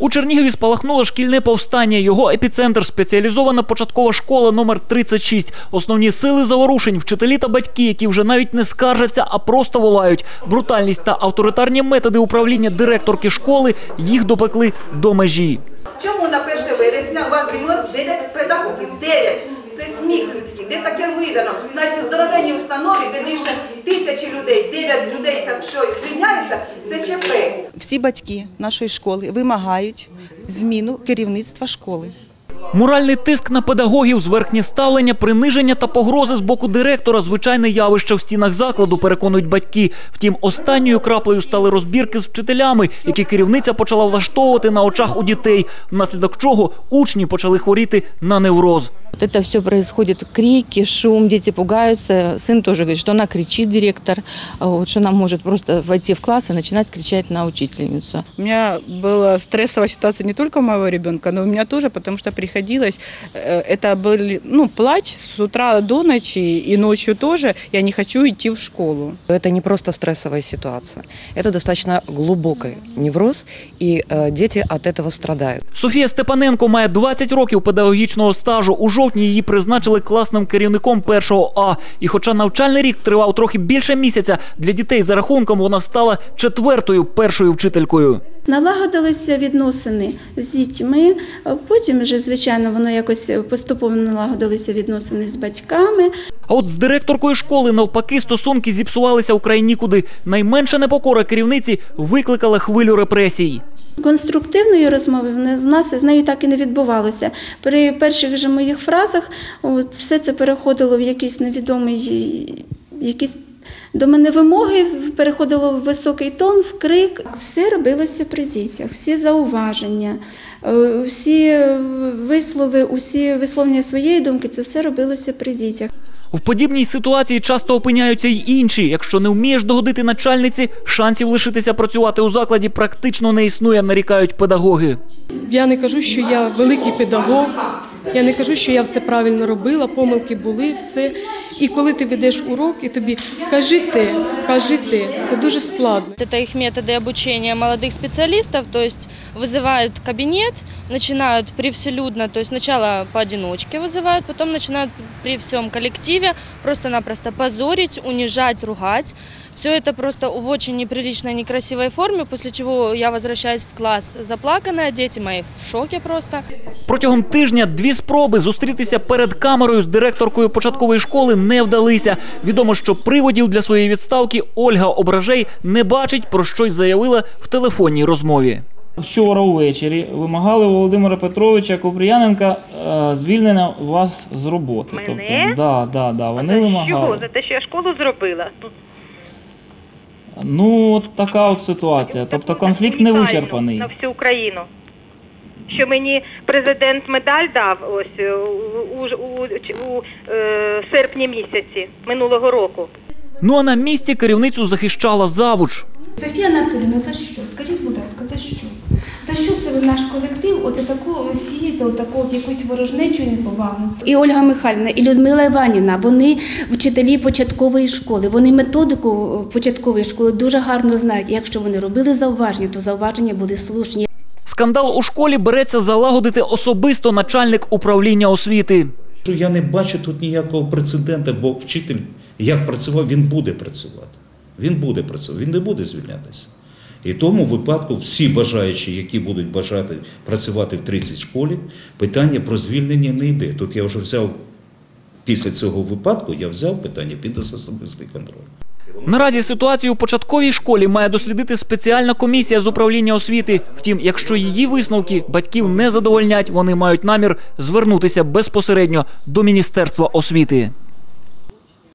У Чернігові спалахнуло шкільне повстання. Його епіцентр спеціалізована початкова школа номер 36. Основні сили заворушень, вчителі та батьки, які вже навіть не скаржаться, а просто волають. Брутальність та авторитарні методи управління директорки школи їх допекли до межі. Чому на 1 вересня у вас звільнилось 9 педагогів? 9. Таке видано? Навіть у здоровенній установі, де більше тисячі людей, 9 людей, так що звільняється, це ЧП. Всі батьки нашої школи вимагають зміну керівництва школи. Моральний тиск на педагогів, зверхнє ставлення, приниження та погрози з боку директора звичайне явище в стінах закладу, переконують батьки. Втім, останньою краплею стали розбірки з вчителями, які керівниця почала влаштовувати на очах у дітей, внаслідок чого учні почали хворіти на невроз. Вот это все происходит, крики, шум, дети пугаются. Сын тоже говорит, что она кричит, директор, а вот, что она может просто войти в класс и начинать кричать на учительницу. У меня была стрессовая ситуация не только у моего ребенка, но у меня тоже, потому что приходилось, э, это был ну, плач с утра до ночи и ночью тоже, я не хочу идти в школу. Это не просто стрессовая ситуация, это достаточно глубокий невроз, и э, дети от этого страдают. Софія Степаненко має 20 років педагогічного стажу. У жовтні її призначили класним керівником першого А. І хоча навчальний рік тривав трохи більше місяця, для дітей за рахунком вона стала четвертою першою вчителькою. Налагодилися відносини з дітьми. Потім вже, звичайно, воно якось поступово налагодилися відносини з батьками. А от з директоркою школи навпаки стосунки зіпсувалися вкрай нікуди. Найменша непокора керівниці викликала хвилю репресій. Конструктивної розмови в нас з нею так і не відбувалося. При перших же моїх фразах все це переходило в якийсь невідомий, якісь до мене вимоги, переходило в високий тон, в крик. Все робилося при дітях, всі зауваження, е, всі вислови, усі висловлення своєї думки, це все робилося при дітях. В подібній ситуації часто опиняються й інші. Якщо не вмієш догодити начальниці, шансів лишитися працювати у закладі практично не існує, нарікають педагоги. Я не кажу, що я великий педагог. Я не кажу, що я все правильно робила, помилки були, все. І коли ти ведеш урок, і тобі кажи те, кажи те, це дуже складно. Это их методы обучения молодых специалистов, то есть вызывают кабинет, начинают привселюдно, то есть сначала поодиночке вызывают, потом начинают при всем коллективе просто-напросто позорить, унижать, ругать. Все это просто в очень неприличной, некрасивой форме, после чего я возвращаюсь в класс заплаканная, дети мои в шоке просто. Протягом тижня дві спроби зустрітися перед камерою з директоркою початкової школи не вдалися. Відомо, що приводів для своєї відставки Ольга Ображей не бачить, про що й заявила в телефонній розмові. Вчора увечері вимагали Володимира Петровича Купріяненка е, звільнення вас з роботи. Мене? Тобто, да, да, да, вони За вимагали. Чого? За те, що я школу зробила? Ну, Ну, от така от ситуація. Тобто конфлікт не вичерпаний. На всю Україну. Що мені президент медаль дав ось е, у, у, у, у е, серпні місяці минулого року. Ну а на місці керівницю захищала завуч. Софія Анатоліївна, за що? Скажіть, будь ласка, за що? За що це ви наш колектив оце таку сієте, отаку от якусь ворожнечу неповагу? І Ольга Михайлівна, і Людмила Іванівна, вони вчителі початкової школи, вони методику початкової школи дуже гарно знають. І якщо вони робили зауваження, то зауваження були слушні. Скандал у школі береться залагодити особисто начальник управління освіти. Я не бачу тут ніякого прецеденту, бо вчитель як працював, він буде працювати. Він буде працювати, він не буде звільнятися. І в тому випадку всі бажаючі, які будуть бажати працювати в 30 школі, питання про звільнення не йде. Тут я вже взяв після цього випадку, я взяв питання під особистий контроль. Наразі ситуацію у початковій школі має дослідити спеціальна комісія з управління освіти. Втім, якщо її висновки батьків не задовольнять, вони мають намір звернутися безпосередньо до Міністерства освіти.